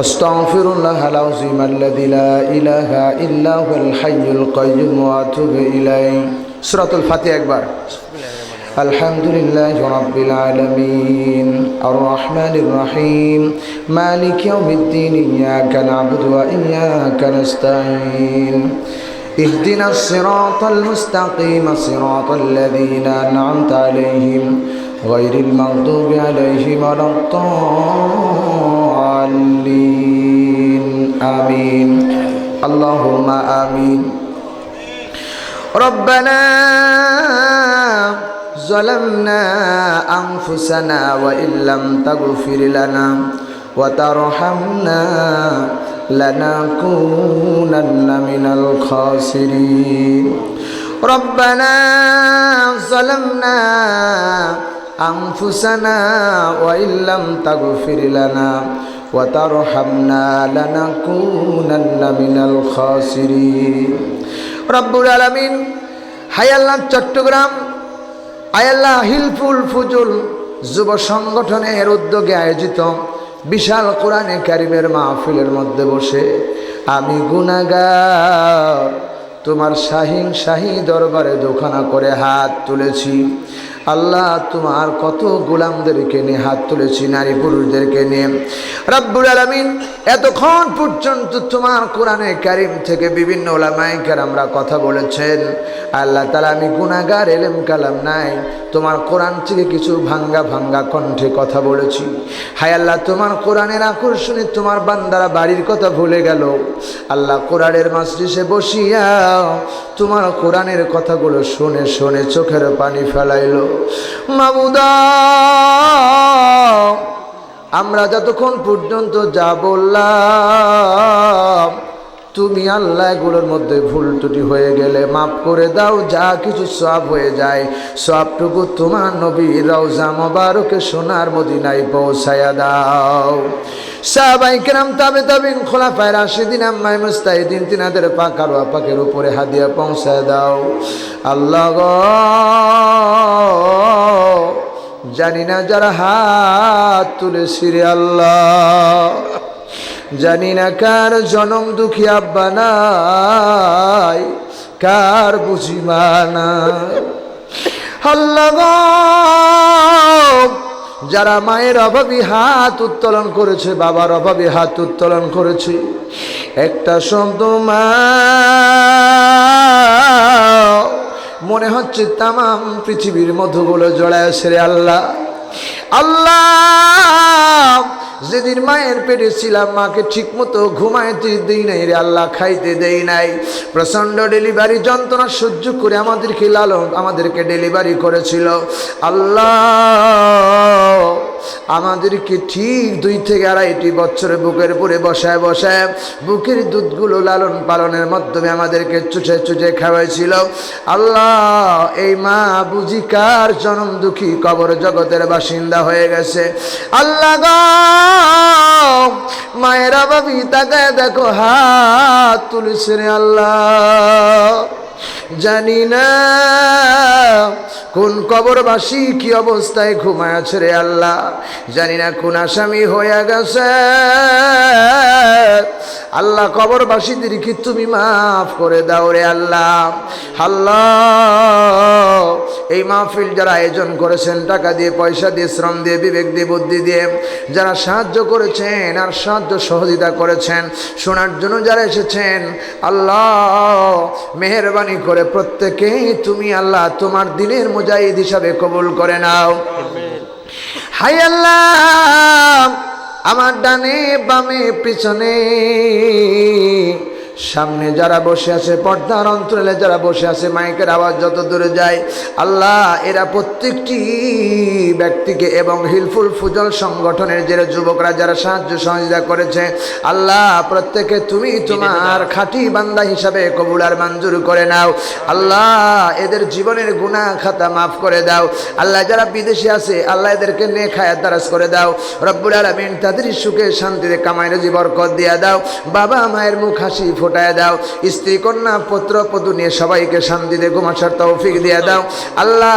أستغفر الله العظيم الذي لا إله إلا هو الحي القيوم وأتوب إليه. سورة الفاتحة أكبر. الحمد لله رب العالمين. الرحمن الرحيم. مالك يوم الدين إياك نعبد وإياك نستعين. اهدنا الصراط المستقيم صراط الذين أنعمت عليهم غير المغضوب عليهم ولا الضالين. آمين اللهم آمين ربنا ظلمنا أنفسنا وإن لم تغفر لنا وترحمنا لنكونن من الخاسرين ربنا ظلمنا أنفسنا وإن لم تغفر لنا وترحمنا لنكونن من الخاسرين رب العالمين হায়াল্লাহ চট্টগ্রাম আয়াল্লাহ হিলফুল ফুজুল যুব সংগঠনের উদ্যোগে আয়োজিত বিশাল কোরআনে কারিমের মাহফিলের মধ্যে বসে আমি গুনাগার তোমার শাহিন শাহী দরবারে দোকানা করে হাত তুলেছি আল্লাহ তোমার কত গোলামদেরকে নিয়ে হাত তুলেছি, নারী পুরুষদেরকে নিয়ে। রব্বুল আলমিন, এতক্ষণ পর্যন্ত তোমার কোরআনে কারিম থেকে বিভিন্ন ওলামাইকার আমরা কথা বলেছেন। আল্লাহ তালা আমি গুনাগার এলেম কালাম নাই, তোমার কোরআন থেকে কিছু ভাঙ্গা ভাঙ্গা কণ্ঠে কথা বলেছি। হায় আল্লাহ, তোমার কোরআনের আকর্ষণে তোমার বান্দারা বাড়ির কথা ভুলে গেল। আল্লাহ কোরআনের মাসরিসে বসিয়া তোমার কোরআনের কথাগুলো শুনে শুনে চোখের পানি ফেলাইল। মাবুদা, আমরা যতক্ষণ পর্যন্ত যা বললাম, তুমি আল্লাহ এগুলোর মধ্যে ভুল ত্রুটি হয়ে গেলে মাফ করে দাও, যা কিছু সব হয়ে যায়। সবটুকু তোমার নবী রওজা মোবারকে সোনার মদিনায় পৌঁছায়া দাও। সাহাবাই কেরাম, তাবে তাবিন খোলা পায় রাশিদিন আম্মাই মুস্তাহিদিন, তিনাদের পাকার পাকের উপরে হাদিয়া পৌঁছায় দাও। আল্লাহ জানি না যারা হাত তুলে সিরে আল্লাহ। জানি না কার জনম দুঃখী আব্বা নাই, কার বুঝি মানা আল্লাহ যারা মায়ের অভাবে হাত উত্তোলন করেছে, বাবার অভাবে হাত উত্তোলন করেছে, একটা শব্দ মা মনে হচ্ছে তামাম পৃথিবীর মধুগুলো জড়ায় সেরে আল্লাহ। আল্লাহ, যেদিন মায়ের পেটে ছিলাম, মাকে ঠিক মতো ঘুমাইতে দেই নাই রে আল্লাহ, খাইতে দেই নাই। প্রচণ্ড ডেলিভারি যন্ত্রণা সহ্য করে আমাদেরকে লালন আমাদেরকে ডেলিভারি করেছিল। আল্লাহ আমাদেরকে ঠিক দুই থেকে আড়াইটি বছরে বুকের উপরে বসায় বসায় বুকের দুধগুলো লালন পালনের মাধ্যমে আমাদেরকে চুষে চুষে খাওয়াইছিল। আল্লাহ, এই মা বুঝি কার জনম দুঃখী কবর জগতের বাসিন্দা হয়ে গেছে। আল্লাহ মায়েরা বাবি তাকায় দেখো হাত তুলিস রে আল্লাহ। জানি না কোন কবরবাসী কি অবস্থায় ঘুমায় আছে রে আল্লাহ। জানি না কোন আসামি হয়ে গেছে। আল্লাহ কবরবাসীদের কি তুমি মাফ করে দাও রে আল্লাহ। আল্লাহ, এই মাহফিল যারা আয়োজন করেছেন, টাকা দিয়ে, পয়সা দিয়ে, শ্রম দিয়ে, বিবেক দিয়ে, বুদ্ধি দিয়ে, যারা সাহায্য করেছেন আর সাহায্য সহযোগিতা করেছেন, শোনার জন্য যারা এসেছেন, আল্লাহ, মেহরবানি করে প্রত্যেকেই তুমি আল্লাহ তোমার দিনের মুজাহিদ হিসাবে কবুল করে নাও। হাই আল্লাহ, আমার ডানে বামে পিছনে সামনে যারা বসে আছে, পর্দার অন্তরালে যারা বসে আছে, মাইকের আওয়াজ যত দূরে যায়, আল্লাহ এরা প্রত্যেকটি ব্যক্তিকে এবং হিলফুল ফুজল সংগঠনের যে যুবকরা যারা সাহায্য সহযোগিতা করেছে, আল্লাহ প্রত্যেকে তুমি তোমার খাঁটি বান্দা হিসাবে কবুল আর মঞ্জুর করে নাও। আল্লাহ এদের জীবনের গুণা খাতা মাফ করে দাও। আল্লাহ যারা বিদেশে আছে, আল্লাহ এদেরকে নে খায়াত দারাজ করে দাও। রব্বুল আলমিন তাদের সুখে শান্তিতে কামাইরে জীবর কর দিয়া দাও। বাবা মায়ের মুখ হাসি ফোটায় দাও। স্ত্রী কন্যা পুত্র পদু নিয়ে সবাইকে শান্তিতে ঘুমাসার তৌফিক দিয়ে দাও। আল্লাহ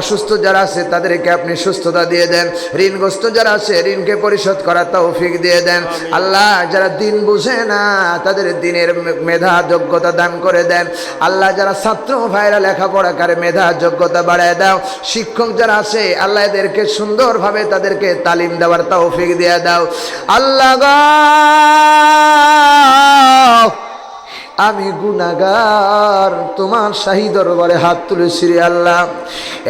অসুস্থ যারা আছে তাদেরকে আপনি সুস্থতা দিয়ে দেন। ঋণগ্রস্ত যারা আছে ঋণকে পরিশোধ করার তৌফিক দিয়ে দেন। আল্লাহ যারা দিন বুঝে না তাদের দিনের মেধা যোগ্যতা দান করে দেন। আল্লাহ যারা ছাত্র ভাইরা লেখাপড়া করে মেধা যোগ্যতা বাড়ায় দাও। শিক্ষক যারা আছে আল্লাহ এদেরকে সুন্দরভাবে তাদেরকে তালিম দেওয়ার তৌফিক দিয়ে দাও। আল্লাহ গো! আমি গুনাগার তোমার শাহী দরবারে হাত তুলেছি রে আল্লাহ।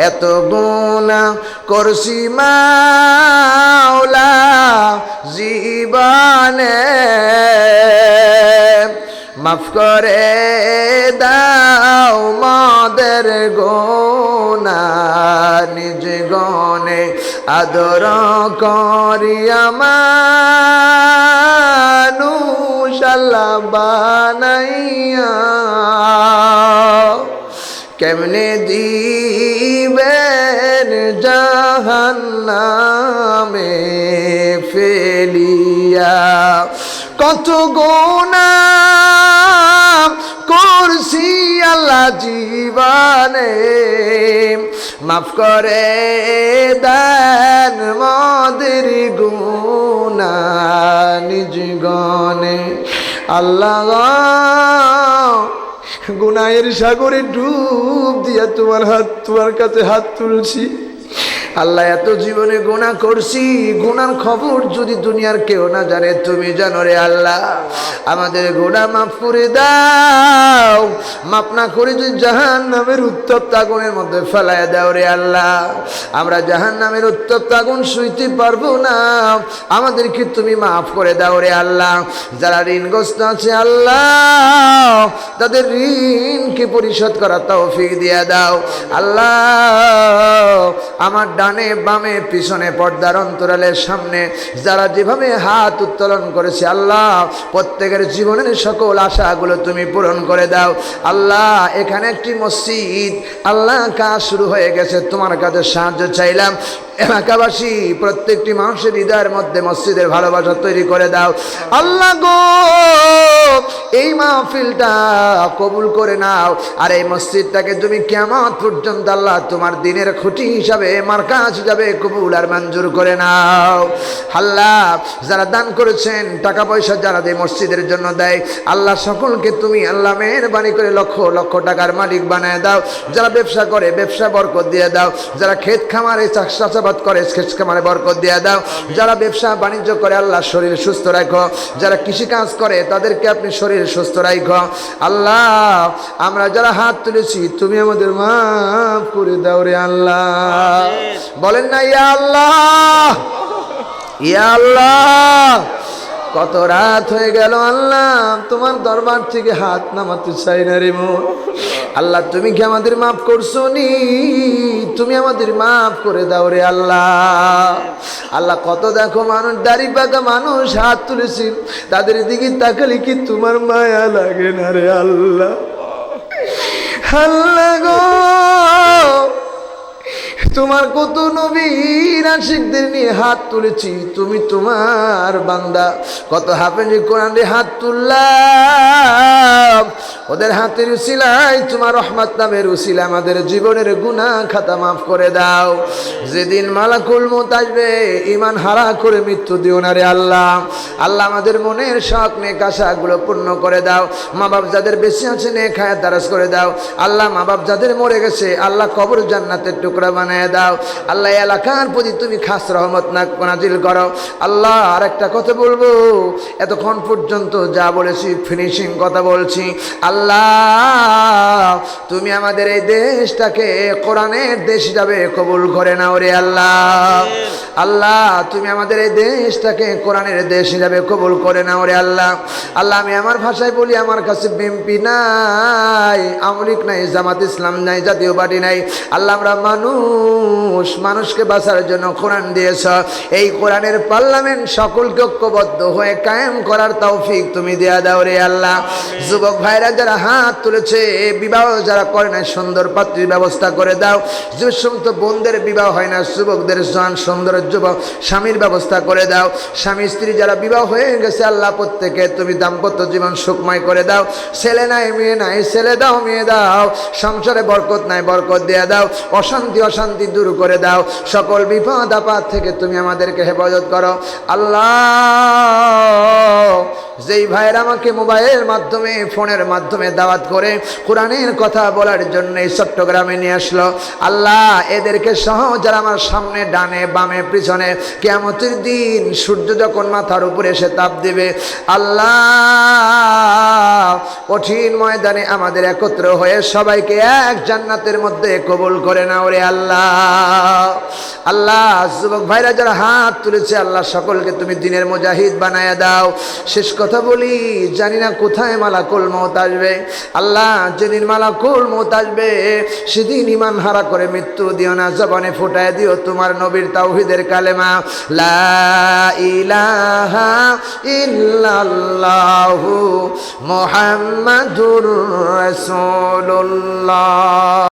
এত গুণা করছি মাওলা জীবনে। মাফ করে দাও মদের গোনা নিজ গনে আদর করি মানুষ আল্লাহ বানাইয়া, কেমনে দিবেন জাহান্নামে ফেলিয়া? কত গোনা করছি আল্লাহ জীবনে। মাফ করে দেন মদের গুণা নিজ গনে। আল্লাহ গুনায়ের সাগরে ডুব দিয়া তোমার হাত তোমার কাছে হাত তুলছি। আল্লাহ, এত জীবনে গুণা করছি, গুনার খবর যদি দুনিয়ার কেউ না জানে, তুমি জানো রে আল্লাহ, আমাদের গোড়া মাফ করে দাও মাপ না করে যদি জাহান নামের উত্তপ্ত আগুনের মধ্যে ফেলায় দাও রে আল্লাহ, আমরা জাহান নামের উত্তপ্ত আগুন শুইতে পারব না, আমাদেরকে তুমি মাফ করে দাও রে আল্লাহ, যারা ঋণগ্রস্ত আছে আল্লাহ, তাদের ঋণকে পরিশোধ করা তৌফিক দিয়ে দাও, আল্লাহ, আমার ডানে, বামে, পিছনে, পর্দার অন্তরালের সামনে, যারা যেভাবে হাত উত্তোলন করেছে, আল্লাহ, প্রত্যেকের জীবনের সকল আশাগুলো তুমি পূরণ করে দাও। আল্লাহ, এখানে একটি মসজিদ, আল্লাহ, কাজ শুরু হয়ে গেছে, তোমার কাছে সাহায্য চাইলাম। এলাকাবাসী, প্রত্যেকটি মানুষের হৃদয়ের মধ্যে মসজিদের ভালোবাসা তৈরি করে দাও। আল্লাহ গো, এই মাহফিলটা কবুল করে নাও। আর এই মসজিদটাকে তুমি কেমন পর্যন্ত আল্লাহ তোমার দিনের খুঁটি হিসাবে মার্কাজ হিসাবে কবুল আর মঞ্জুর করে নাও। আল্লাহ, যারা দান করেছেন টাকা পয়সা যারা দেয় মসজিদের জন্য দেয়, আল্লাহ সকলকে তুমি আল্লাহ মেহরবানি করে লক্ষ লক্ষ টাকার মালিক বানায় দাও। যারা ব্যবসা করে, ব্যবসা বরকত দিয়ে দাও। যারা ক্ষেত খামারে চাষাবাদ করে, ক্ষেত খামারে বরকত দিয়ে দাও। যারা ব্যবসা বাণিজ্য করে, আল্লাহ শরীর সুস্থ রাখো। যারা কৃষিকাজ করে, তাদেরকে আপনি শরীর সুস্থ রাখো। আল্লাহ, আমরা যারা হাত তুলেছি, তুমি আমাদের মাফ করে দাও রে আল্লাহ। বলেন না, ইয়া আল্লাহ। ইয়া আল্লাহ, কত রাত হয়ে গেল আল্লাহ, তোমার দরবার থেকে হাত নামাতে চাই না রে মোর আল্লাহ, তুমি কি আমাদের মাফ করছ নি? তুমি আমাদের মাফ করে দাও রে আল্লাহ। আল্লাহ, কত দেখো মানুষ, দাড়ি পাকা মানুষ, হাত তুলেছি। তাদের দিকে তাকালে কি তোমার মায়া লাগে না রে আল্লাহ? আল্লাহ গো তোমার কত নবীর আশিকদের নিয়ে হাত তুলেছি, তুমি তোমার বান্দা। কত হাফেজি কোরআন হাত তুললাম। ওদের হাতের উসিলাই তোমার রহমত নামের উসিলা আমাদের জীবনের গুনাহ খাতা মাফ করে দাও। যেদিন মালাকুল মত আসবে ইমান হারা করে মৃত্যু দিও না রে আল্লাহ। আল্লাহ আমাদের মনের শখ, নেক আশাগুলো পূর্ণ করে দাও। মা বাপ যাদের বেশি আছে নে খায় দারাজ করে দাও। আল্লাহ মা বাপ যাদের মরে গেছে, আল্লাহ কবর জান্নাতের টুকরা বানায় দাও। আল্লাহ এলাকার প্রতি তুমি খাস রহমত না নাজিল করো। আল্লাহ আর একটা কথা বলব, এতক্ষণ পর্যন্ত যা বলেছি ফিনিশিং কথা বলছি। আল্লাহ তুমি আমাদের এই দেশটাকে কোরআনের দেশ হিসাবে কবুল করে নাও রে আল্লাহ। আল্লাহ তুমি আমাদের এই দেশটাকে কোরআনের দেশ হিসাবে কবুল করে নাও রে আল্লাহ। আল্লাহ আমি আমার ভাষায় বলি আমার কাছে বিএমপি নাই আমলিক নাই জামাত ইসলাম নাই জাতীয় পার্টি নাই। আল্লাহ আমরা মানুষ মানুষকে বাঁচার জন্য কোরআন দিয়েছ। এই কোরআনের পার্লামেন্ট সকলকে ঐক্যবদ্ধ হয়ে কায়েম করার তৌফিক তুমি দেয়া দাও রে আল্লাহ। যুবক ভাইরা যারা হাত তুলেছে বিবাহ যারা করে না সুন্দর পাত্রীর ব্যবস্থা করে দাও। যে সমস্ত বোনদের বিবাহ হয় না, যুবকদের জন সুন্দর যুবক, স্বামীর ব্যবস্থা করে দাও। স্বামী, স্ত্রী যারা বিবাহ হয়ে গেছে, আল্লাহ প্রত্যেকে তুমি দাম্পত্য জীবন সুখময় করে দাও। ছেলে নাই, মেয়ে নাই, ছেলে দাও, মেয়ে দাও। সংসারে বরকত নাই, বরকত দিয়ে দাও। অশান্তি অশান্তি দূর করে দাও। সকল বিপদ আপদ থেকে তুমি আমাদেরকে হেফাজত করো। আল্লাহ যেই ভাইয়ের আমাকে মোবাইলের মাধ্যমে, ফোনের মাধ্যমে দাওয়াত করে, কোরআনের কথা বলার জন্য এই চট্টগ্রামে নিয়ে আসলো। আল্লাহ, এদেরকে সহ যারা আমার সামনে ডানে বামে পিছনে কেমতের দিন সূর্য যখন মাথার উপরে এসে তাপ দেবে, আল্লাহ, কঠিন ময়দানে আমাদের একত্র হয়ে সবাইকে এক জান্নাতের মধ্যে কবুল করে না ওরে আল্লাহ। আল্লাহ, যুবক ভাইরা যারা হাত তুলেছে, আল্লাহ সকলকে তুমি দিনের মুজাহিদ বানায়া দাও। শেষ কথা বলি, জানি না কোথায় মালাকুল মত আসবে। আল্লাহ যেদিন মালাকুল মত আসবে, সেদিন ইমান হারা করে মৃত্যু দিও না, জবানে ফুটায় দিও তোমার নবীর তাওহিদের কালেমা। লা ইলাহা মুহাম্মাদুর রাসূলুল্লাহ।